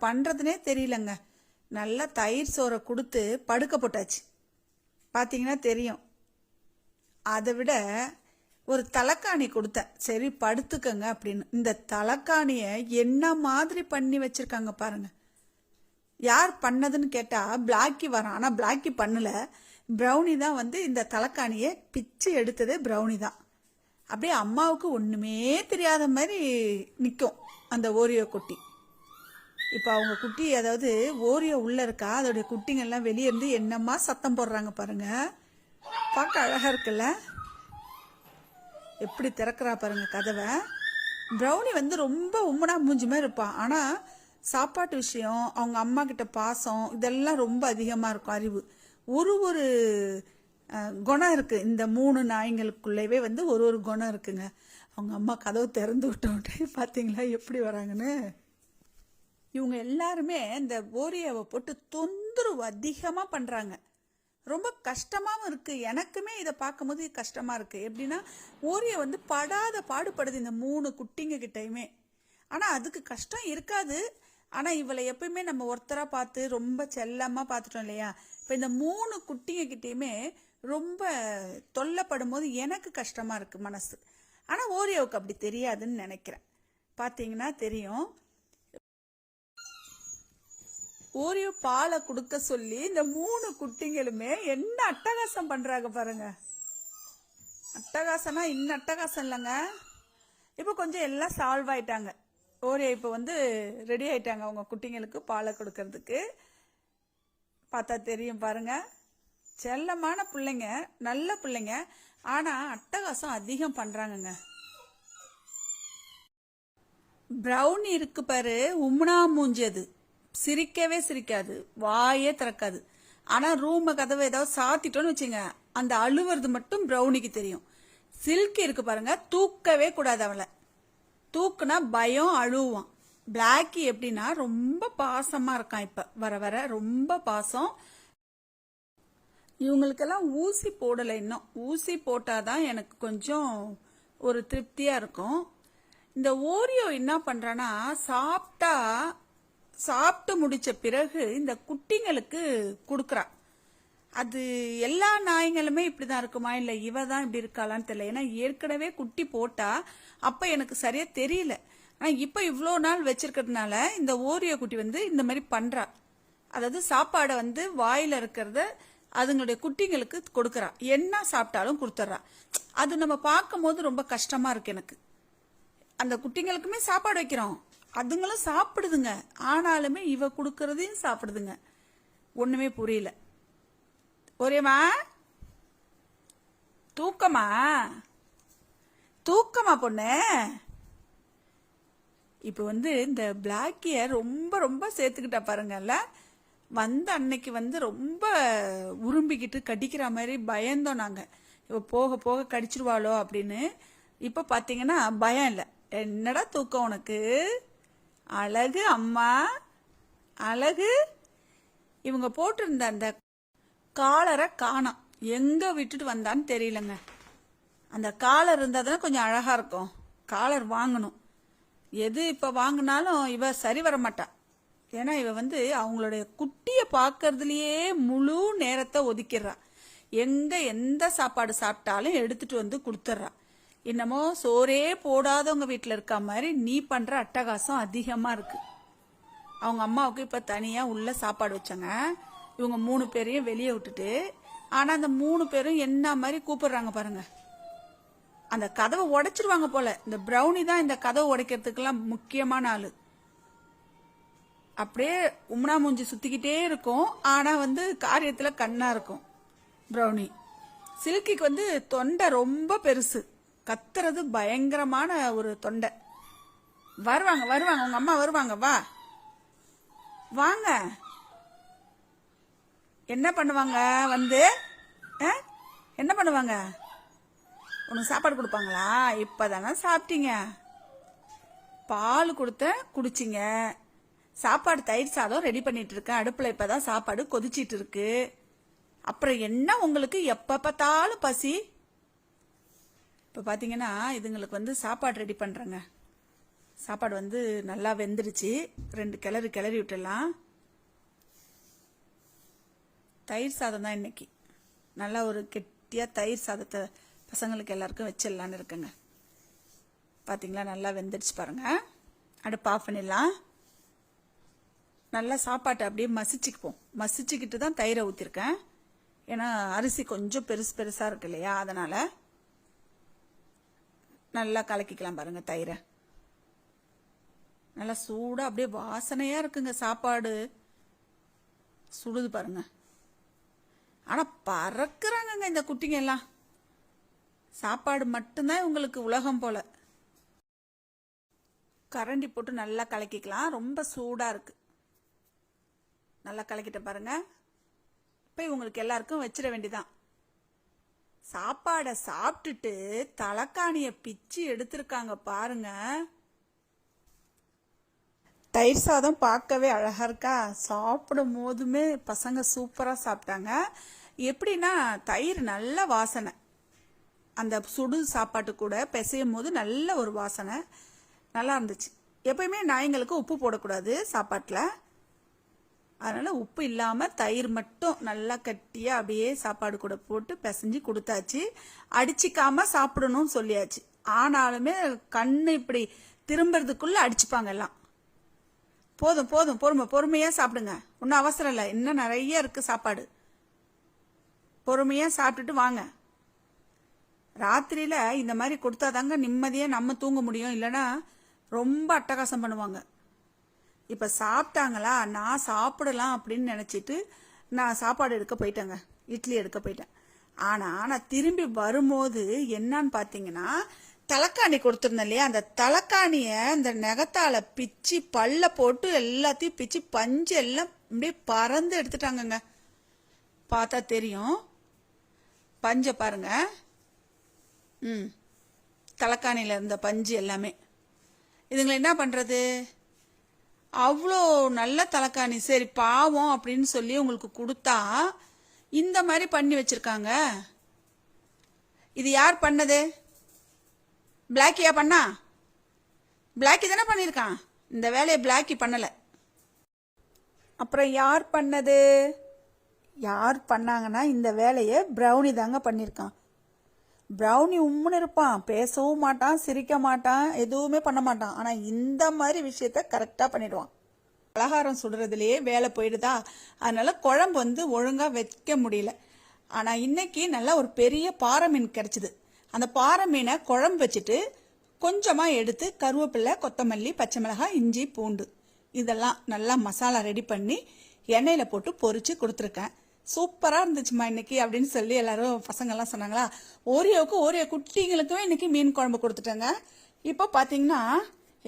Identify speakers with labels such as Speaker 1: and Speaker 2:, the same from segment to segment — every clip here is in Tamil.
Speaker 1: பண்ணுறதுனே தெரியலங்க. நல்லா தயிர் சோறை கொடுத்து படுக்க போட்டாச்சு. பார்த்தீங்கன்னா தெரியும். அதை விட ஒரு தலைக்காணி கொடுத்தேன். சரி படுத்துக்கங்க அப்படின்னு. இந்த தலைக்காணியை என்ன மாதிரி பண்ணி வச்சுருக்காங்க பாருங்கள் யார் பண்ணதுன்னு கேட்டால் பிளாக்கி வரான். ஆனால் பிளாக்கி பண்ணலை. ப்ரௌனி தான் வந்து இந்த தலைக்காணியை பிச்சு எடுத்தது ப்ரௌனி தான். அப்படியே அம்மாவுக்கு ஒன்றுமே தெரியாத மாதிரி நிற்கும் அந்த ஓரியோ குட்டி. இப்போ அவங்க குட்டி அதாவது ஓரியோ உள்ளே இருக்கா? அதோடைய குட்டிங்கெல்லாம் வெளியே இருந்து என்னம்மா சத்தம் போடுறாங்க பாருங்கள் பார்க்க அழகாக இருக்குல்ல? எப்படி திறக்கிறா பாருங்க கதவை. ப்ரௌனி வந்து ரொம்ப உம்மனா மூஞ்சி மாதிரி இருப்பான் ஆனால் சாப்பாட்டு விஷயம் அவங்க அம்மா கிட்ட பாசம் இதெல்லாம் ரொம்ப அதிகமாக இருக்கும் அறிவு. ஒரு ஒரு குணம் இருக்குது இந்த மூணு நாய்ங்களுக்குள்ளேவே வந்து ஒரு ஒரு குணம் இருக்குங்க. அவங்க அம்மா கதவு திறந்து விட்டோன்ட்டு பார்த்தீங்களா எப்படி வராங்கன்னு? இவங்க எல்லாருமே இந்த ஓரியாவை போட்டு தொந்தரவு அதிகமாக பண்ணுறாங்க ரொம்ப கஷ்டமாகவும் இருக்குது எனக்குமே இதை பார்க்கும்போது கஷ்டமாக இருக்குது எப்படின்னா ஓரியை வந்து படாத பாடுபடுது இந்த மூணு குட்டிங்க கிட்டையுமே. ஆனால் அதுக்கு கஷ்டம் இருக்காது. ஆனால் இவளை எப்பயுமே நம்ம ஒருத்தராக பார்த்து ரொம்ப செல்லமாக பார்த்துட்டோம் இல்லையா? இப்போ இந்த மூணு குட்டிங்க கிட்டேயுமே ரொம்ப தொல்லைப்படும் போது எனக்கு கஷ்டமாக இருக்குது மனசு. ஆனால் ஓரியாவுக்கு அப்படி தெரியாதுன்னு நினைக்கிறேன். பார்த்தீங்கன்னா தெரியும். ஓரியோ பாலை கொடுக்க சொல்லி இந்த மூணு குட்டிங்களுமே என்ன அட்டகாசம் பண்றாங்க பாருங்க. அட்டகாசம்னா இன்னும் அட்டகாசம் இல்லைங்க. இப்போ கொஞ்சம் எல்லாம் சால்வ் ஆயிட்டாங்க. ஓரியோ இப்போ வந்து ரெடி ஆயிட்டாங்க அவங்க குட்டிங்களுக்கு பாலை கொடுக்கறதுக்கு. பார்த்தா தெரியும் பாருங்க. செல்லமான பிள்ளைங்க நல்ல பிள்ளைங்க. ஆனால் அட்டகாசம் அதிகம் பண்ணுறாங்கங்க ப்ரௌனி இருக்கு பாரு உம்னா மூஞ்சது சிரிக்கவே சிரிக்காது. வாயே திறக்காது. ஆனால் ரூமை கதவை ஏதாவது சாத்திட்டோன்னு வச்சுங்க அந்த அழுவுறது மட்டும் ப்ரௌனிக்கு தெரியும். சில்க் இருக்கு பாருங்க தூக்கவே கூடாது அவளை. தூக்குனா பயம் அழுவான் பிளாக்கி எப்படின்னா ரொம்ப பாசமாக இருக்கான் இப்போ. வர வர ரொம்ப பாசம். இவங்களுக்கெல்லாம் ஊசி போடலை இன்னும். ஊசி போட்டாதான் எனக்கு கொஞ்சம் ஒரு திருப்தியாக இருக்கும். இந்த ஓரியோ என்ன பண்ணுறேன்னா சாப்பிட்டா சாப்பிட்டு முடிச்ச பிறகு இந்த குட்டிங்களுக்கு கொடுக்குறா. அது எல்லா நாய்ங்களுமே இப்படிதான் இருக்குமா? இல்ல இவ தான் இப்படி இருக்காளான்னு தெரியல. ஏன்னா ஏற்கனவே குட்டி போட்டா அப்ப எனக்கு சரியா தெரியல. ஆனா இப்ப இவ்வளோ நாள் வச்சிருக்கிறதுனால இந்த ஓரியோ குட்டி வந்து இந்த மாதிரி பண்றா. அதாவது சாப்பாடை வந்து வாயில இருக்கிறத அதுங்களுடைய குட்டிங்களுக்கு கொடுக்குறா. என்ன சாப்பிட்டாலும் கொடுத்துட்றா. அது நம்ம பார்க்கும்போது ரொம்ப கஷ்டமா இருக்கு எனக்கு. அந்த குட்டிங்களுக்குமே சாப்பாடு வைக்கிறோம். அதுங்களும் சாப்பிடுதுங்க. ஆனாலுமே இவ கொடுக்கறதையும் சாப்பிடுதுங்க. ஒண்ணுமே புரியல. ஒரேமா தூக்கமா? தூக்கமா பொண்ணு? இப்போ வந்து இந்த பிளாக்கிய ரொம்ப ரொம்ப சேர்த்துக்கிட்டா பாருங்கல்ல. வந்த அன்னைக்கு வந்து ரொம்ப உரும்பிக்கிட்டு கடிக்கிற மாதிரி பயந்தோம் நாங்கள் இப்போ போக போக கடிச்சிருவாளோ அப்படின்னு. இப்போ பார்த்தீங்கன்னா பயம் இல்லை. என்னடா தூக்கம் உனக்கு? அழகு அம்மா அழகு. இவங்க போட்டிருந்த அந்த காலரை காணோம். எங்க விட்டுட்டு வந்தான்னு தெரியலங்க. அந்த காலர் இருந்தால் கொஞ்சம் அழகா இருக்கும். காலர் வாங்கணும். எது இப்போ வாங்கினாலும் இவ சரி வர மாட்டா. ஏன்னா இவ வந்து அவங்களுடைய குட்டியை பார்க்கறதுலயே முழு நேரத்தை ஒதுக்கிடுறா. எங்க எந்த சாப்பாடு சாப்பிட்டாலும் எடுத்துட்டு வந்து கொடுத்துட்றா. என்னமோ சோறே போடாதவங்க வீட்டில் இருக்க மாதிரி நீ பண்ற அட்டகாசம் அதிகமா இருக்கு. அவங்க அம்மாவுக்கு இப்ப தனியா உள்ள சாப்பாடு வச்சாங்க. இவங்க மூணு பேரையும் வெளியே விட்டுட்டு ஆனா அந்த மூணு பேரும் என்ன மாதிரி கூப்பிடுறாங்க பாருங்க. அந்த கதவை உடைச்சிருவாங்க போல. இந்த ப்ரௌனி தான் இந்த கதவை உடைக்கிறதுக்கெல்லாம் முக்கியமான ஆளு. அப்படியே உம்னா மூஞ்சி சுத்திக்கிட்டே இருக்கும். ஆனா வந்து காரியத்துல கண்ணா இருக்கும். ப்ரௌனி சில்கிக்கு வந்து தொண்டை ரொம்ப பெருசு. கத்துறது பயங்கரமான ஒரு தொண்டை. வருவாங்க வருவாங்க உங்க அம்மா வருவாங்க வா. வாங்க. என்ன பண்ணுவாங்க? வந்து ஆ? என்ன பண்ணுவாங்க? உனக்கு சாப்பாடு கொடுப்பாங்களா? இப்போதானே சாப்பிட்டீங்க. பால் கொடுத்த குடிச்சிங்க. சாப்பாடு தயிர் சாதம் ரெடி பண்ணிட்டு இருக்கேன். அடுப்பில் இப்போ தான் சாப்பாடு கொதிச்சிட்டு இருக்கு. அப்புறம் என்ன உங்களுக்கு எப்போ பார்த்தாலும் பசி? இப்போ பார்த்தீங்கன்னா இதுங்களுக்கு வந்து சாப்பாடு ரெடி பண்ணுறேங்க சாப்பாடு வந்து நல்லா வெந்துருச்சு. ரெண்டு கிளறி கிளறி விட்டுடலாம். தயிர் சாதம் தான் இன்னைக்கு. நல்லா ஒரு கெட்டியாக தயிர் சாதத்தை பசங்களுக்கு எல்லாருக்கும் வச்சிடலான்னு இருக்குங்க. பார்த்தீங்களா நல்லா வெந்துடுச்சு பாருங்கள் அடுப்பு ஆஃப் பண்ணிடலாம். நல்லா சாப்பாட்டை அப்படியே மசிச்சுக்குப்போம் மசிச்சுக்கிட்டு தான் தயிரை ஊற்றிருக்கேன் ஏன்னா அரிசி கொஞ்சம் பெருசு பெருசாக இருக்கு இல்லையா? அதனால் நல்லா கலக்கிக்கலாம் பாருங்க தயிரை. நல்லா சூடாக அப்படியே வாசனையாக இருக்குங்க சாப்பாடு. சுடுது பாருங்க. ஆனால் பறக்கிறாங்கங்க இந்த குட்டிங்க எல்லாம் சாப்பாடு மட்டும்தான் இவங்களுக்கு உலகம் போல. கரண்டி போட்டு நல்லா கலக்கிக்கலாம். ரொம்ப சூடாக இருக்கு. நல்லா கலக்கிட்ட பாருங்க. இப்போ இவங்களுக்கு எல்லாருக்கும் வச்சிட வேண்டிதான் சாப்பாடை சாப்பிட்டுட்டு தலைக்காணியை பிச்சு எடுத்திருக்காங்க பாருங்க. தயிர் சாதம் பார்க்கவே அழகா இருக்கா? சாப்பிடும் போதுமே பசங்க சூப்பரா சாப்பிட்டாங்க. எப்படின்னா தயிர் நல்ல வாசனை. அந்த சுடு சாப்பாட்டு கூட பிசையும் போது நல்ல ஒரு வாசனை. நல்லா இருந்துச்சு. எப்பயுமே நாயங்களுக்கு உப்பு போடக்கூடாது சாப்பாட்டில். அதனால் உப்பு இல்லாமல் தயிர் மட்டும் நல்லா கட்டியாக அப்படியே சாப்பாடு கூட போட்டு பிசைஞ்சு கொடுத்தாச்சு. அடிச்சிக்காமல் சாப்பிடணும்னு சொல்லியாச்சு. ஆனாலுமே கண்ணு இப்படி திரும்புறதுக்குள்ளே அடிச்சுப்பாங்க எல்லாம். போதும் போதும் பொறுமை பொறுமையாக சாப்பிடுங்க. ஒன்றும் அவசரம் இல்லை. இன்னும் நிறைய இருக்குது சாப்பாடு. பொறுமையாக சாப்பிட்டுட்டு வாங்க. ராத்திரியில் இந்த மாதிரி கொடுத்தாதாங்க நிம்மதியாக நம்ம தூங்க முடியும். இல்லைன்னா ரொம்ப அட்டகாசம் பண்ணுவாங்க. இப்ப சாப்பிட்டாங்களா? நான் சாப்பிடலாம் அப்படின்னு நினைச்சிட்டு நான் சாப்பாடு எடுக்க போயிட்டேங்க. இட்லி எடுக்க போயிட்டேன். ஆனா நான் திரும்பி வரும்போது என்னன்னு பாத்தீங்கன்னா தலைக்காணி கொடுத்துருந்தேன் இல்லையா? அந்த தலைக்காணிய அந்த நெகத்தால பிச்சு பல்ல போட்டு எல்லாத்தையும் பிச்சு பஞ்சு எல்லாம் அப்படியே பறந்து எடுத்துட்டாங்கங்க. பார்த்தா தெரியும். பஞ்சை பாருங்க. ம். தலைக்காணியில் இருந்த பஞ்சு எல்லாமே. இதுங்களை என்ன பண்ணுறது அவ்வளோ நல்ல தலைக்காணி. சரி பாவம் அப்படின்னு சொல்லி உங்களுக்கு கொடுத்தா இந்த மாதிரி பண்ணி வச்சிருக்காங்க. இது யார் பண்ணது? பிளாக்கியா பண்ணா? பிளாக்கி தானே பண்ணியிருக்கான். இந்த வேலையை பிளாக்கி பண்ணலை. அப்புறம் யார் பண்ணது? யார் பண்ணாங்கன்னா இந்த வேலையை ப்ரௌனி தாங்க பண்ணியிருக்கான். ப்ரௌனி உம்முன்னு இருப்பான். பேசவும் மாட்டான் சிரிக்க மாட்டான் எதுவுமே பண்ண மாட்டான். ஆனால் இந்த மாதிரி விஷயத்த கரெக்டாக பண்ணிடுவான். பலகாரம் சுடுறதுலேயே வேலை போயிடுதா? அதனால குழம்பு வந்து ஒழுங்காக வைக்க முடியல. ஆனால் இன்னைக்கு நல்லா ஒரு பெரிய பாறை மீன் கிடச்சிது. அந்த பாறை மீனை குழம்பு வச்சுட்டு கொஞ்சமாக எடுத்து கருவேப்பிலை கொத்தமல்லி பச்சை மிளகாய் இஞ்சி பூண்டு இதெல்லாம் நல்லா மசாலா ரெடி பண்ணி எண்ணெயில் போட்டு பொரித்து கொடுத்துருக்கேன். சூப்பராக இருந்துச்சுமா இன்னைக்கு அப்படின்னு சொல்லி எல்லாரும் பசங்கெல்லாம் சொன்னாங்களா? ஓரியோவுக்கு ஓரியோ குட்டிங்களுக்கும் இன்னைக்கு மீன் குழம்பு கொடுத்துட்டேங்க. இப்போ பார்த்தீங்கன்னா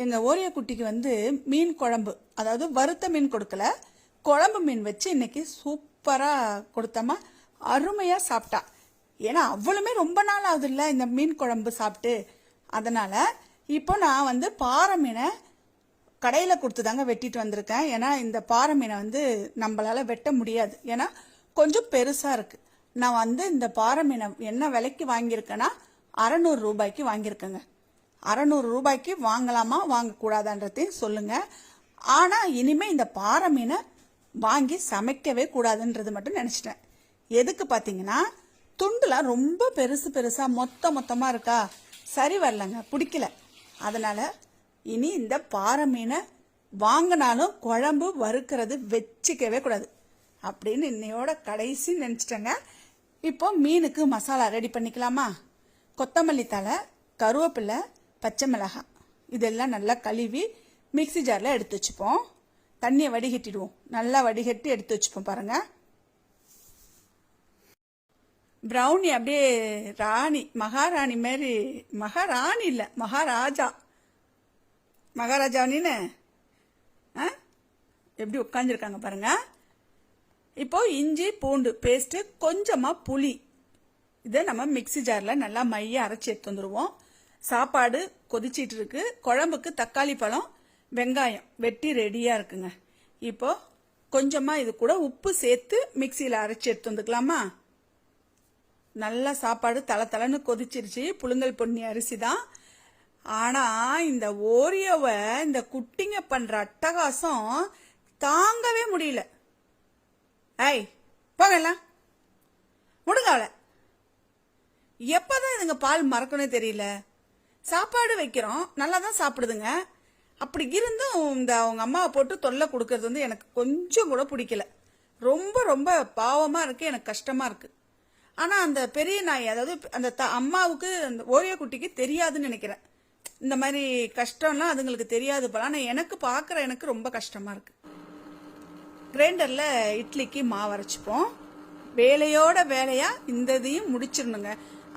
Speaker 1: எங்கள் ஓரியோ குட்டிக்கு வந்து மீன் குழம்பு அதாவது வறுத்த மீன் கொடுக்கல குழம்பு மீன் வச்சு இன்னைக்கு சூப்பராக கொடுத்தோமா அருமையாக சாப்பிட்டா. ஏன்னா அவ்வளவுமே ரொம்ப நாள் ஆகுதுல்ல இந்த மீன் குழம்பு சாப்பிட்டு. அதனால் இப்போ நான் வந்து பாறை மீனை கடையில் கொடுத்து தாங்க வெட்டிட்டு வந்திருக்கேன். ஏன்னா இந்த பாறை மீனை வந்து நம்மளால் வெட்ட முடியாது. ஏன்னா கொஞ்சம் பெருசாக இருக்குது நான் வந்து இந்த பாறை மீனை என்ன விலைக்கு வாங்கியிருக்கேன்னா அறநூறு ரூபாய்க்கு வாங்கியிருக்கேங்க. அறநூறு ரூபாய்க்கு வாங்கலாமா வாங்கக்கூடாதான்றதையும் சொல்லுங்கள் ஆனால் இனிமேல் இந்த பாறை மீனை வாங்கி சமைக்கவே கூடாதுன்றது மட்டும் நினச்சிட்டேன். எதுக்கு பார்த்தீங்கன்னா துண்டுலாம் ரொம்ப பெருசு பெருசாக மொத்த மொத்தமாக இருக்கா? சரி வரலங்க பிடிக்கல. அதனால் இனி இந்த பாறை மீனை வாங்கினாலும் குழம்பு வறுக்கிறது வச்சுக்கவே கூடாது. அப்படின்னு இன்னையோட கடைசி நினச்சிட்டேங்க. இப்போ மீனுக்கு மசாலா ரெடி பண்ணிக்கலாமா? கொத்தமல்லி தழை கருவேப்பிலை பச்சை மிளகாய். இதெல்லாம் நல்லா கழுவி மிக்சி ஜாரில் எடுத்து வச்சுப்போம். தண்ணியை வடிகட்டிடுவோம். நல்லா வடிகட்டி எடுத்து வச்சுப்போம் பாருங்கள் ப்ரௌனி அப்படியே ராணி மகாராணி மாரி மகாராணி இல்லை மகாராஜா. மகாராஜா நீனு ஆ? எப்படி உட்காந்துருக்காங்க பாருங்கள் இப்போ இஞ்சி பூண்டு பேஸ்ட்டு கொஞ்சமாக புளி. இதை நம்ம மிக்ஸி ஜாரில் நல்லா மைய அரைச்சி எடுத்து வந்துடுவோம் சாப்பாடு கொதிச்சிட்டு இருக்கு. குழம்புக்கு தக்காளி பழம் வெங்காயம் வெட்டி ரெடியாக இருக்குங்க. இப்போ கொஞ்சமாக இது கூட உப்பு சேர்த்து மிக்சியில் அரைச்சி எடுத்து வந்துக்கலாமா? நல்லா சாப்பாடு தலை தலைன்னு கொதிச்சிருச்சு. புழுங்கல் பொன்னி அரிசி தான். ஆனால் இந்த ஓரியோவை இந்த குட்டிங்க பண்ணுற அட்டகாசம் தாங்கவே முடியல. ஐய் போகலாம் முடுங்க அவளை. எப்போதான் இதுங்க பால் மறக்கணும் தெரியல. சாப்பாடு வைக்கிறோம். நல்லா தான் சாப்பிடுதுங்க. அப்படி இருந்தும் இந்த அவங்க அம்மாவை போட்டு தொல்லை கொடுக்கறது வந்து எனக்கு கொஞ்சம் கூட பிடிக்கல. ரொம்ப ரொம்ப பாவமாக இருக்கு. எனக்கு கஷ்டமாக இருக்கு. ஆனால் அந்த பெரிய நாய் அதாவது அந்த த- அம்மாவுக்கு அந்த ஓரிய குட்டிக்கு தெரியாதுன்னு நினைக்கிறேன். இந்த மாதிரி கஷ்டம்லாம் அதுங்களுக்கு தெரியாது போல. ஆனால் எனக்கு பார்க்குற எனக்கு ரொம்ப கஷ்டமாக இருக்குது கிரைண்டரில் இட்லிக்கு மாவு அரைச்சிப்போம். வேலையோட வேலையாக இந்த இதையும் முடிச்சிடணுங்க.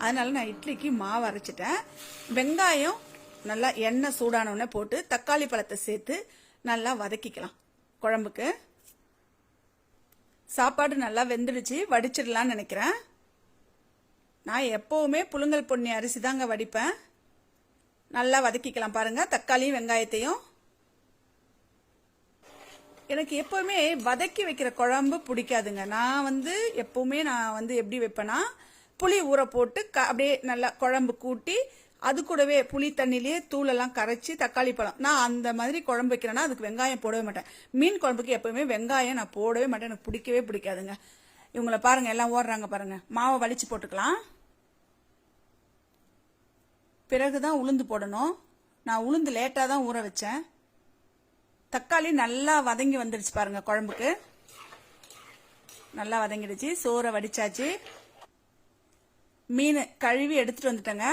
Speaker 1: அதனால நான் இட்லிக்கு மாவு அரைச்சிட்டேன். வெங்காயம் நல்லா எண்ணெய் சூடான உடனே போட்டு தக்காளி பழத்தை சேர்த்து நல்லா வதக்கிக்கலாம். குழம்புக்கு. சாப்பாடு நல்லா வெந்துடுச்சு வடிச்சிடலான்னு நினைக்கிறேன். நான் எப்போவுமே புழுங்கல் பொன்னி அரிசி தாங்க வடிப்பேன். நல்லா வதக்கிக்கலாம் பாருங்கள் தக்காளியும் வெங்காயத்தையும். எனக்கு எப்பவுமே வதக்கி வைக்கிற குழம்பு பிடிக்காதுங்க. நான் வந்து எப்பவுமே நான் வந்து எப்படி வைப்பேன்னா புளி ஊற போட்டு க- அப்படியே நல்லா குழம்பு கூட்டி அது கூடவே புளி தண்ணிலேயே தூளெல்லாம் கரைச்சி தக்காளி பழம். நான் அந்த மாதிரி குழம்பு வைக்கிறேன்னா அதுக்கு வெங்காயம் போடவே மாட்டேன். மீன் குழம்புக்கு எப்பவுமே வெங்காயம் நான் போடவே மாட்டேன். எனக்கு பிடிக்கவே பிடிக்காதுங்க. இவங்கள பாருங்க எல்லாம் ஓடுறாங்க பாருங்க. மாவை வலிச்சு போட்டுக்கலாம். பிறகுதான் உளுந்து போடணும். நான் உளுந்து லேட்டாக தான் ஊற வச்சேன். தக்காளி நல்லா வதங்கி வந்துடுச்சு பாருங்க குழம்புக்கு. நல்லா வதங்கிடுச்சு சோறை வடிச்சாச்சு. மீன் கழுவி எடுத்துட்டு வந்துட்டேங்க.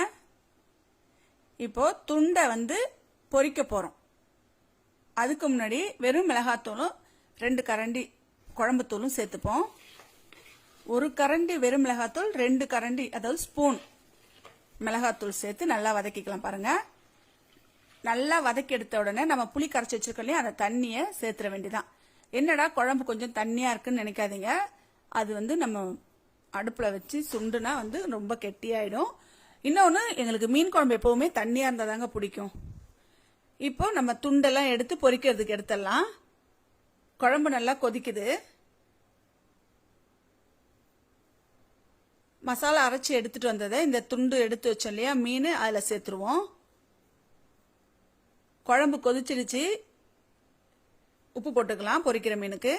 Speaker 1: இப்போ துண்டை வந்து பொறிக்க போறோம். அதுக்கு முன்னாடி வெறும் மிளகாத்தூளும் ரெண்டு கரண்டி குழம்புத்தூளும் சேர்த்துப்போம். ஒரு கரண்டி வெறும் மிளகாத்தூள் ரெண்டு கரண்டி அதாவது ஸ்பூன் மிளகாத்தூள் சேர்த்து நல்லா வதக்கிக்கலாம் பாருங்கள் நல்லா வதக்கி எடுத்த உடனே நம்ம புளி கரைச்சி வச்சிருக்கோம் இல்லையா அந்த தண்ணியை சேர்த்துற வேண்டிதான் என்னடா குழம்பு கொஞ்சம் தண்ணியா இருக்குன்னு நினைக்காதீங்க. அது வந்து நம்ம அடுப்பில் வச்சு சுண்டுனா வந்து ரொம்ப கெட்டியாயிடும். இன்னொன்று எங்களுக்கு மீன் குழம்பு எப்பவுமே தண்ணியாக இருந்தால் தாங்க பிடிக்கும். இப்போ நம்ம துண்டெல்லாம் எடுத்து பொரிக்கிறதுக்கு எடுத்துடலாம். குழம்பு நல்லா கொதிக்குது. மசாலா அரைச்சி எடுத்துட்டு வந்ததை இந்த துண்டு எடுத்து வச்சோம் இல்லையா மீன் அதில் சேர்த்துருவோம். குழம்பு கொதிச்சிருச்சு. உப்பு போட்டுக்கலாம் பொரிக்கிற மீனுக்கு.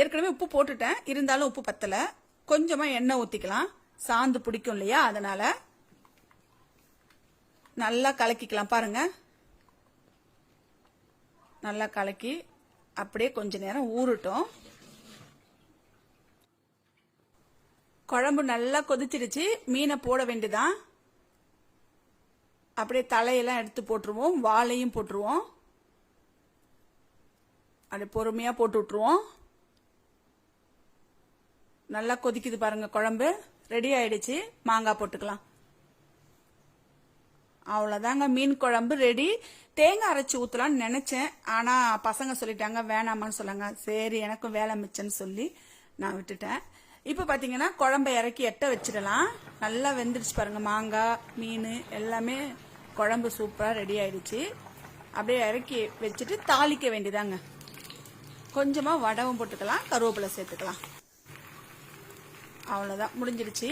Speaker 1: ஏற்கனவே உப்பு போட்டுட்டேன். இருந்தாலும் உப்பு பத்தலை. கொஞ்சமாக எண்ணெய் ஊற்றிக்கலாம் சாந்து பிடிக்கும் இல்லையா? அதனால் நல்லா கலக்கிக்கலாம். பாருங்க. நல்லா கலக்கி அப்படியே கொஞ்ச நேரம் ஊறட்டும். குழம்பு நல்லா கொதிச்சிருச்சு. மீனை போட வேண்டிதான் அப்படியே தலையெல்லாம் எடுத்து போட்டுருவோம் வாழையும் போட்டுருவோம். அப்படியே பொறுமையாக போட்டு விட்டுருவோம். நல்லா கொதிக்குது பாருங்க குழம்பு. ரெடி ஆயிடுச்சு. மாங்காய் போட்டுக்கலாம். அவ்வளோதாங்க மீன் குழம்பு ரெடி. தேங்காய் அரைச்சி ஊற்றலாம்னு நினச்சேன். ஆனால் பசங்க சொல்லிட்டாங்க வேணாமான்னு சொன்னாங்க. சரி எனக்கும் வேலை மிச்சம்னு சொல்லி நான் விட்டுட்டேன். இப்போ பார்த்தீங்கன்னா குழம்பை இறக்கி எட்ட வச்சிடலாம். நல்லா வெந்துடுச்சு பாருங்க. மாங்காய் மீன் எல்லாமே குழம்பு சூப்பராக ரெடி ஆயிடுச்சு. அப்படியே இறக்கி வச்சுட்டு தாளிக்க வேண்டியதாங்க. கொஞ்சமாக வடவும் போட்டுக்கலாம் கருவேப்பிலை சேர்த்துக்கலாம். அவ்வளோதான் முடிஞ்சிடுச்சு.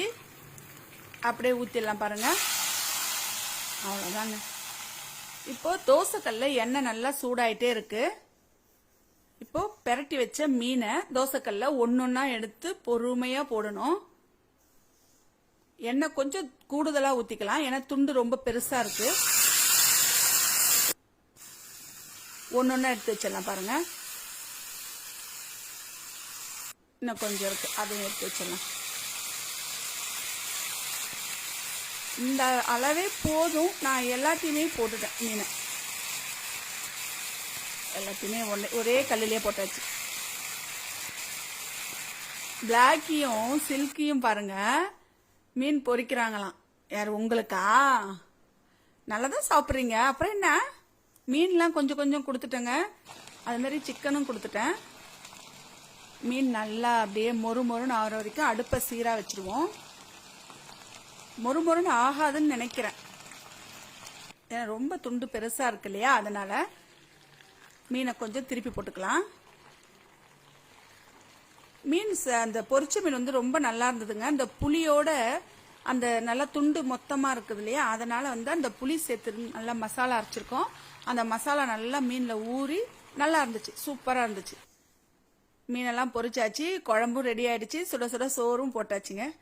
Speaker 1: அப்படியே ஊற்றிடலாம் பாருங்கள் அவ்வளோதாங்க இப்போ தோசைக்கல்ல எண்ணெய் நல்லா சூடாயிட்டே இருக்குது இப்போ பெரட்டி வச்ச மீனை தோசைக்கல்ல ஒன்றா எடுத்து பொறுமையாக போடணும். எண்ணெய் கொஞ்சம் கூடுதலா ஊத்திக்கலாம். ஏன்னா துண்டு ரொம்ப பெருசா இருக்கு. ஒன்னொன்னா எடுத்து வச்சிடலாம் பாருங்க. இன்னும் கொஞ்சம் இருக்கு. அதையும் எடுத்து வச்சிடலாம். இந்த அளவே போதும். நான் எல்லாத்தையுமே போட்டுட்டேன் மீன். எல்லாத்தையுமே ஒன்று ஒரே கல்லுலேயே போட்டாச்சு. பிளாக்கையும் சில்கையும் பாருங்கள் மீன் பொறிக்கிறாங்களாம். யார் உங்களுக்கா? நல்லா தான் சாப்பிட்றீங்க. அப்புறம் என்ன? மீன்லாம் கொஞ்சம் கொஞ்சம் கொடுத்துட்டேங்க. அது மாதிரி சிக்கனும் கொடுத்துட்டேன். மீன் நல்லா அப்படியே மொறு மொறுன்னு ஆகிற வரைக்கும் அடுப்பை சீராக வச்சிருவோம். மொறு மொறுன்னு ஆகாதுன்னு நினைக்கிறேன். ஏன்னா ரொம்ப துண்டு பெருசாக இருக்கு இல்லையா? அதனால் மீனை கொஞ்சம் திருப்பி போட்டுக்கலாம். மீன் ச- அந்த பொரிச்ச மீன் வந்து ரொம்ப நல்லா இருந்ததுங்க. அந்த புளியோட அந்த நல்லா துண்டு மொத்தமாக இருக்குது இல்லையா? அதனால் வந்து அந்த புளி சேர்த்து நல்லா மசாலா அரைச்சிருக்கோம். அந்த மசாலா நல்லா மீனில் ஊறி நல்லா இருந்துச்சு. சூப்பராக இருந்துச்சு. மீனெல்லாம் பொரிச்சாச்சு. குழம்பும் ரெடி ஆயிடுச்சு. சுட சுட சோறும் போட்டாச்சுங்க.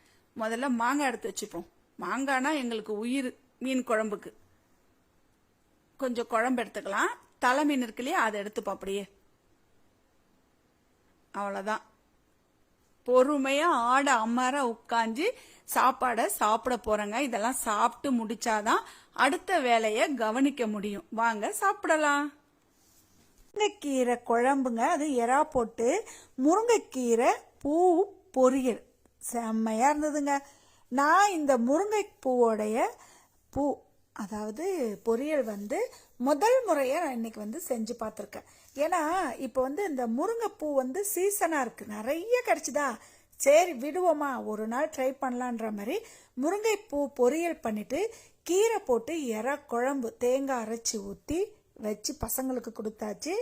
Speaker 1: முதல்ல மாங்காய் எடுத்து வச்சுப்போம். மாங்காய்னா எங்களுக்கு உயிர் மீன் குழம்புக்கு. கொஞ்சம் குழம்பு எடுத்துக்கலாம். தலை மீன் இருக்கு இல்லையா? அதை எடுத்துப்போம் அப்படியே. அவ்வளோதான் பொறுமையா ஆட அமர உட்காந்து சாப்பாடை சாப்பிட போறேங்க. இதெல்லாம் சாப்பிட்டு முடிச்சாதான் அடுத்த வேலையை கவனிக்க முடியும். வாங்க சாப்பிடலாம். முருங்கைக்கீரை குழம்புங்க. அது எறா போட்டு முருங்கைக்கீரை பூ பொரியல். செம்மையா இருந்ததுங்க. நான் இந்த முருங்கைப்பூவோடைய பூ அதாவது பொரியல் வந்து முதல் முறையாக நான் இன்னைக்கு வந்து செஞ்சு பார்த்துருக்கேன். ஏன்னா இப்போ வந்து இந்த முருங்கைப்பூ வந்து சீசனாக இருக்குது நிறைய கிடச்சிதா? சரி விடுவோமா? ஒரு நாள் ட்ரை பண்ணலான்ற மாதிரி முருங்கைப்பூ பொரியல் பண்ணிட்டு கீரை போட்டு எறா குழம்பு தேங்காய் அரைச்சி ஊற்றி வச்சு பசங்களுக்கு கொடுத்தாச்சு.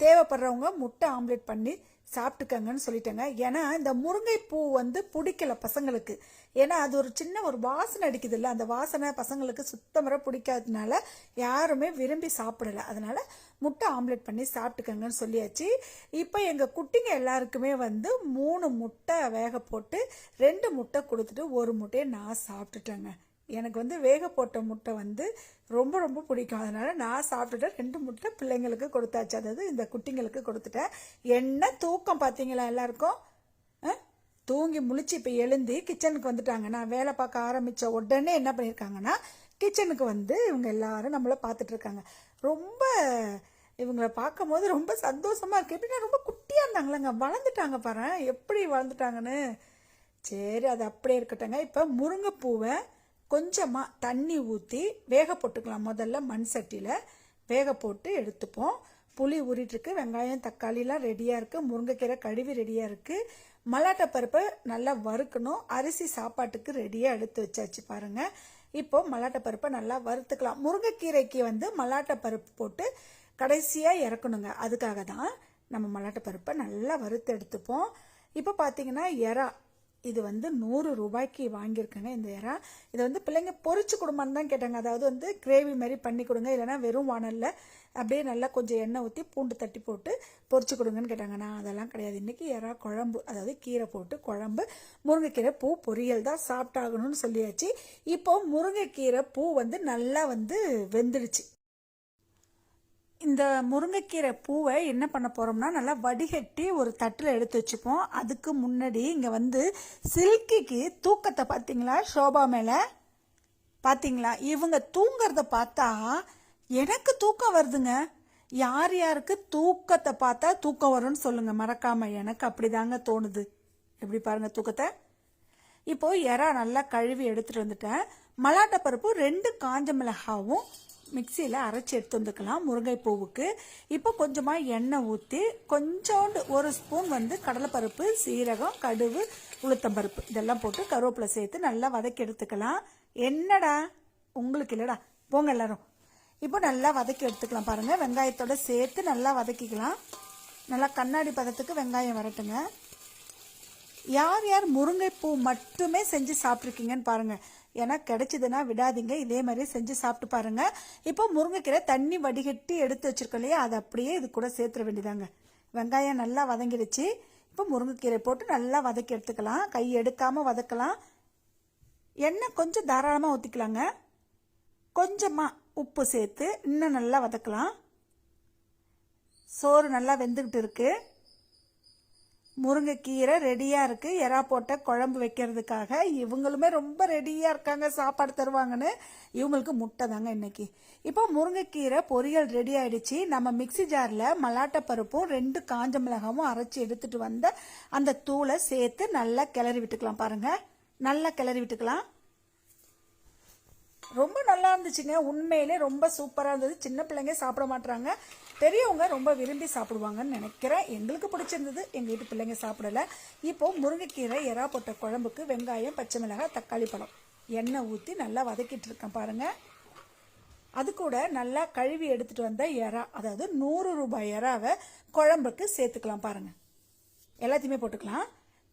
Speaker 1: தேவைப்படுறவங்க முட்டை ஆம்லேட் பண்ணி சாப்பிட்டுக்கங்கன்னு சொல்லிட்டேங்க. ஏன்னா இந்த முருங்கைப்பூ வந்து பிடிக்கல பசங்களுக்கு. ஏன்னா அது ஒரு சின்ன ஒரு வாசனை அடிக்குது இல்லை அந்த வாசனை பசங்களுக்கு சுத்தமர பிடிக்காததுனால யாருமே விரும்பி சாப்பிடலை. அதனால் முட்டை ஆம்லெட் பண்ணி சாப்பிட்டுக்கங்கன்னு சொல்லியாச்சு. இப்போ எங்கள் குட்டிங்க எல்லாருக்குமே வந்து மூணு முட்டை வேக போட்டு ரெண்டு முட்டை கொடுத்துட்டு ஒரு முட்டையை நான் சாப்பிட்டுட்டேங்க. எனக்கு வந்து வேக போட்ட முட்டை வந்து ரொம்ப ரொம்ப பிடிக்கும். அதனால் நான் சாப்பிட்டுட்டு ரெண்டு முட்டை பிள்ளைங்களுக்கு கொடுத்தாச்சு. அதாவது இந்த குட்டிங்களுக்கு கொடுத்துட்டேன். என்ன தூக்கம் பார்த்தீங்களா எல்லாருக்கும்? ஆ? தூங்கி முழிச்சு இப்போ எழுந்தி கிச்சனுக்கு வந்துட்டாங்க. நான் வேலை பார்க்க ஆரம்பித்த உடனே என்ன பண்ணியிருக்காங்கன்னா கிச்சனுக்கு வந்து இவங்க எல்லாரும் நம்மளை பார்த்துட்ருக்காங்க ரொம்ப இவங்கள பார்க்கும்போது ரொம்ப சந்தோஷமாக இருக்குது எப்படின்னா ரொம்ப குட்டியாக இருந்தாங்களேங்க. வளர்ந்துட்டாங்க பாரு எப்படி வளர்ந்துட்டாங்கன்னு? சரி அது அப்படியே இருக்கட்டுங்க இப்போ முருங்கைப்பூவை கொஞ்சமாக தண்ணி ஊற்றி வேக போட்டுக்கலாம். முதல்ல மண் சட்டியில் வேக போட்டு எடுத்துப்போம். புளி உரிட்டுருக்கு வெங்காயம் தக்காளிலாம் ரெடியாக இருக்குது முருங்கைக்கீரை கழுவி ரெடியாக இருக்குது மல்லாட்டை பருப்பை நல்லா வறுக்கணும். அரிசி சாப்பாட்டுக்கு ரெடியாக எடுத்து வச்சாச்சு பாருங்கள் இப்போது மல்லாட்டை பருப்பை நல்லா வறுத்துக்கலாம். முருங்கைக்கீரைக்கு வந்து மல்லாட்டை பருப்பு போட்டு கடைசியாக இறக்கணுங்க. அதுக்காக தான் நம்ம மல்லாட்டை பருப்பை நல்லா வறுத்து எடுத்துப்போம். இப்போ பார்த்தீங்கன்னா எறா. இது வந்து நூறு ரூபாய்க்கு வாங்கியிருக்கேங்க இந்த இறா. இதை வந்து பிள்ளைங்க பொறிச்சு கொடுமான்னு தான் கேட்டாங்க. அதாவது வந்து கிரேவி மாதிரி பண்ணி கொடுங்க இல்லைன்னா வெறும் வானல்ல அப்படியே நல்லா கொஞ்சம் எண்ணெய் ஊற்றி பூண்டு தட்டி போட்டு பொறிச்சு கொடுங்கன்னு கேட்டாங்க. நான் அதெல்லாம் கிடையாது. இன்னைக்கு இறா குழம்பு அதாவது கீரை போட்டு குழம்பு முருங்கைக்கீரை பூ பொரியல் தான் சாப்பிட்டாகணும்னு சொல்லியாச்சு. இப்போ முருங்கைக்கீரை பூ வந்து நல்லா வந்து வெந்துடுச்சு. இந்த முருங்கைக்கீரை பூவை என்ன பண்ண போகிறோம்னா நல்லா வடிகட்டி ஒரு தட்டில் எடுத்து வச்சுப்போம். அதுக்கு முன்னாடி இங்கே வந்து சில்கிக்கு தூக்கத்தை பார்த்தீங்களா? ஷோபா மேலே? பார்த்தீங்களா? இவங்க தூங்கிறத பார்த்தா எனக்கு தூக்கம் வருதுங்க. யார் யாருக்கு தூக்கத்தை பார்த்தா தூக்கம் வரும்னு சொல்லுங்கள் மறக்காமல் எனக்கு அப்படிதாங்க தோணுது. எப்படி பாருங்கள் தூக்கத்தை? இப்போது எறா நல்லா கழுவி எடுத்துகிட்டு வந்துட்டேன். மலாட்டை பருப்பு ரெண்டு காஞ்ச மிளகாவும் மிக்சியில் அரைச்சி எடுத்து வந்துக்கலாம். முருங்கைப்பூவுக்கு. இப்போ கொஞ்சமாக எண்ணெய் ஊற்றி கொஞ்சோண்டு ஒரு ஸ்பூன் வந்து கடலைப்பருப்பு சீரகம் கடுகு உளுத்தம்பருப்பு இதெல்லாம் போட்டு கருவேப்பிலை சேர்த்து நல்லா வதக்கி எடுத்துக்கலாம். என்னடா? உங்களுக்கு இல்லைடா. போங்க எல்லாரும். இப்போ நல்லா வதக்கி எடுத்துக்கலாம் பாருங்கள் வெங்காயத்தோட சேர்த்து நல்லா வதக்கிக்கலாம். நல்லா கண்ணாடி பதத்துக்கு வெங்காயம் வரட்டுங்க. யார் யார் முருங்கைப்பூ மட்டுமே செஞ்சு சாப்பிட்ருக்கீங்கன்னு பாருங்கள் ஏன்னா கிடைச்சதுன்னா விடாதீங்க. இதே மாதிரி செஞ்சு சாப்பிட்டு பாருங்க. இப்போ முருங்கைக்கீரை தண்ணி வடிகட்டி எடுத்து வச்சிருக்கோம் இல்லையா? அதை அப்படியே இது கூட சேர்த்துற வேண்டியதாங்க. வெங்காயம் நல்லா வதங்கிடுச்சு. இப்போ முருங்கைக்கீரை போட்டு நல்லா வதக்கி எடுத்துக்கலாம். கை எடுக்காமல் வதக்கலாம். எண்ணெய் கொஞ்சம் தாராளமாக ஊற்றிக்கலாங்க கொஞ்சமாக உப்பு சேர்த்து இன்னும் நல்லா வதக்கலாம். சோறு நல்லா வெந்துக்கிட்டு இருக்குது முருங்கைக்கீரை ரெடியாக இருக்குது எறா போட்ட குழம்பு வைக்கிறதுக்காக இவங்களுமே ரொம்ப ரெடியாக இருக்காங்க. சாப்பாடு தருவாங்கன்னு இவங்களுக்கு முட்டை தாங்க இன்னைக்கு. இப்போ முருங்கைக்கீரை பொரியல் ரெடி ஆகிடுச்சு நம்ம மிக்ஸி ஜாரில் மல்லாட்டை பருப்பும் ரெண்டு காஞ்ச மிளகாவும் அரைச்சி எடுத்துகிட்டு வந்த அந்த தூளை சேர்த்து நல்லா கிளறி விட்டுக்கலாம் பாருங்கள் நல்லா கிளறி விட்டுக்கலாம். ரொம்ப நல்லா இருந்துச்சுங்க. உண்மையிலே ரொம்ப சூப்பராக இருந்தது. சின்ன பிள்ளைங்க சாப்பிட மாட்டுறாங்க பெரியவங்க ரொம்ப விரும்பி சாப்பிடுவாங்கன்னு நினைக்கிறேன். எங்களுக்கு பிடிச்சிருந்தது எங்கள் வீட்டு பிள்ளைங்க சாப்பிடல. இப்போ முருங்கைக்கீரை எறா போட்ட குழம்புக்கு வெங்காயம் பச்சை மிளகாய் தக்காளி பழம். எண்ணெய் ஊற்றி நல்லா வதக்கிட்டு இருக்கேன் பாருங்கள் அது கூட நல்லா கழுவி எடுத்துகிட்டு வந்த எறா அதாவது நூறு ரூபாய் எறாவை குழம்புக்கு சேர்த்துக்கலாம் பாருங்கள் எல்லாத்தையுமே போட்டுக்கலாம்.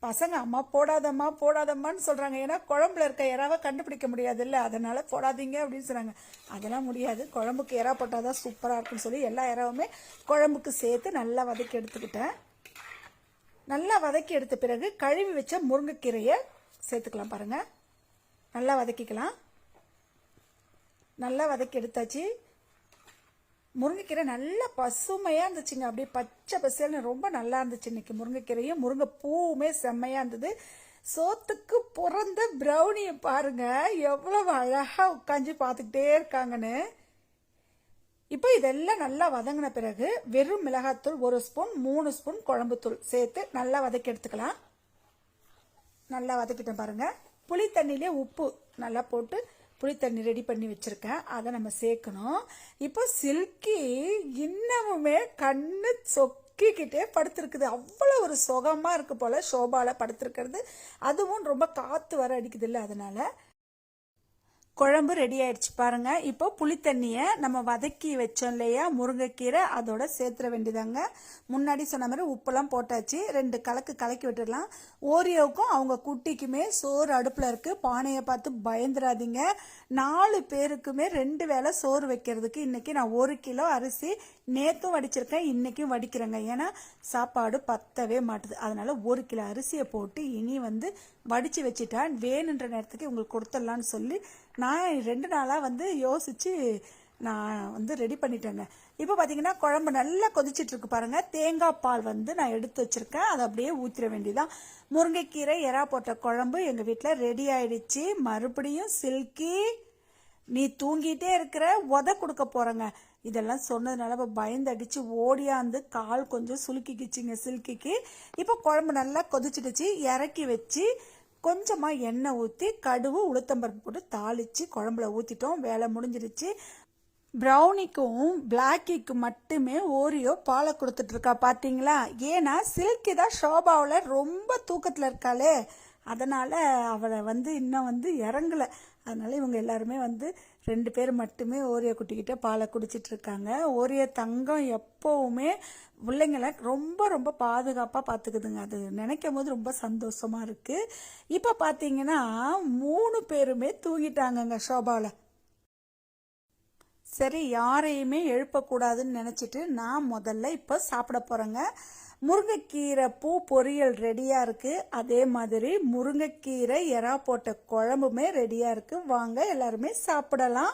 Speaker 1: பசங்க அம்மா போடாதம்மா போடாதம்மான்னு சொல்கிறாங்க ஏன்னா குழம்புல இருக்க இறாவை கண்டுபிடிக்க முடியாது இல்லை அதனால் போடாதீங்க அப்படின்னு சொன்னாங்க அதெல்லாம் முடியாது. குழம்புக்கு இறா போட்டாதான் சூப்பராக இருக்கும்னு சொல்லி எல்லா இறாவுமே குழம்புக்கு சேர்த்து நல்லா வதக்கி எடுத்துக்கிட்டேன். நல்லா வதக்கி எடுத்த பிறகு கழுவி வச்ச முருங்கைக்கீரையை சேர்த்துக்கலாம் பாருங்கள் நல்லா வதக்கிக்கலாம். நல்லா வதக்கி எடுத்தாச்சு. முருங்கைக்கீரை நல்லா பசுமையாக இருந்துச்சுங்க. அப்படியே பச்சை பசேல்னு ரொம்ப நல்லா இருந்துச்சு இன்னைக்கு முருங்கைக்கீரையும். முருங்கை பூவுமே செம்மையாக இருந்தது. சோத்துக்கு பிறந்த ப்ரௌனியை பாருங்க. எவ்வளவு அழகாக உட்காந்து பார்த்துக்கிட்டே இருக்காங்கன்னு. இப்போ இதெல்லாம் நல்லா வதங்கின பிறகு வெறும் மிளகாத்தூள் ஒரு ஸ்பூன் மூணு ஸ்பூன் குழம்புத்தூள் சேர்த்து நல்லா வதக்கி எடுத்துக்கலாம். நல்லா வதக்கிட்டேன் பாருங்கள் புளி தண்ணியிலே உப்பு நல்லா போட்டு புளி தண்ணி ரெடி பண்ணி வச்சுருக்கேன். அதை நம்ம சேர்க்கணும். இப்போ சில்கி இன்னமுமே கண்ணு சொக்கிக்கிட்டே படுத்திருக்குது. அவ்வளோ ஒரு சுகமாக இருக்குது போல் ஷோபாவில் படுத்திருக்கிறது. அதுவும் ரொம்ப காற்று வர அடிக்குது இல்லை அதனால். குழம்பு ரெடி ஆயிடுச்சு பாருங்க. இப்போ புளித்தண்ணியை நம்ம வதக்கி வச்சோம் இல்லையா? முருங்கைக்கீரை அதோட சேர்த்துற வேண்டியதாங்க. முன்னாடி சொன்ன மாதிரி உப்பெல்லாம் போட்டாச்சு. ரெண்டு கலக்கு கலக்கி விட்டுடலாம். ஓரியோவுக்கும் அவங்க குட்டிக்குமே சோறு அடுப்பில் இருக்கு. பானையை பார்த்து பயந்துடாதீங்க நாலு பேருக்குமே ரெண்டு வேளை சோறு வைக்கிறதுக்கு இன்னைக்கு நான் ஒரு கிலோ அரிசி நேற்றும் வடிச்சிருக்கேன் இன்றைக்கும் வடிக்கிறேங்க. ஏன்னா சாப்பாடு பத்தவே மாட்டுது. அதனால் ஒரு கிலோ அரிசியை போட்டு இனி வந்து வடித்து வச்சுட்டா வேணுன்ற நேரத்துக்கு உங்களுக்கு கொடுத்துடலான்னு சொல்லி நான் ரெண்டு நாளாக வந்து யோசித்து நான் வந்து ரெடி பண்ணிட்டேங்க. இப்போ பார்த்தீங்கன்னா குழம்பு நல்லா கொதிச்சிட்ருக்கு பாருங்கள் தேங்காய் பால் வந்து நான் எடுத்து வச்சுருக்கேன். அதை அப்படியே ஊற்றிட வேண்டியதான் முருங்கைக்கீரை எறா போட்ட குழம்பு எங்கள் வீட்டில் ரெடி ஆயிடுச்சு. மறுபடியும் சில்கி நீ தூங்கிட்டே இருக்கிற உத கொடுக்க போகிறேங்க இதெல்லாம் சொன்னதுனால இப்போ பயந்தடிச்சு ஓடியாந்து கால் கொஞ்சம் சுலுக்கிக்கிச்சுங்க சில்கிக்கு. இப்போ குழம்பு நல்லா கொதிச்சுடுச்சு இறக்கி வச்சு கொஞ்சமாக எண்ணெய் ஊற்றி கடுவு உளுத்தம்பருப்பு போட்டு தாளித்து குழம்புல ஊற்றிட்டோம் வேலை முடிஞ்சிருச்சு ப்ரௌனிக்கும் பிளாக்கிக்கு மட்டுமே ஓரியோ பாலை கொடுத்துட்ருக்கா பார்த்தீங்களா ஏன்னா சில்கி தான் ஷோபாவில் ரொம்ப தூக்கத்தில் இருக்காளே. அதனால் அவளை வந்து இன்னும் வந்து இறங்கல. அதனால் இவங்க எல்லாருமே வந்து ரெண்டு பேர் மட்டுமே ஓரிய குட்டிக்கிட்ட பாலை குடிச்சிட்டு இருக்காங்க. தங்கம் எப்போவுமே பிள்ளைங்களை ரொம்ப ரொம்ப பாதுகாப்பாக பார்த்துக்குதுங்க அது நினைக்கும் போது ரொம்ப சந்தோஷமாக இருக்குது இப்போ பார்த்தீங்கன்னா மூணு பேருமே தூங்கிட்டாங்கங்க ஷோபாவில் சரி யாரையுமே எழுப்பக்கூடாதுன்னு நினச்சிட்டு நான் முதல்ல இப்போ சாப்பிட போகிறேங்க முருங்கைக்கீரை பூ பொரியல் ரெடியாக இருக்குது அதே மாதிரி முருங்கைக்கீரை எறா போட்ட குழம்புமே ரெடியாக இருக்குது வாங்க எல்லாருமே சாப்பிடலாம்.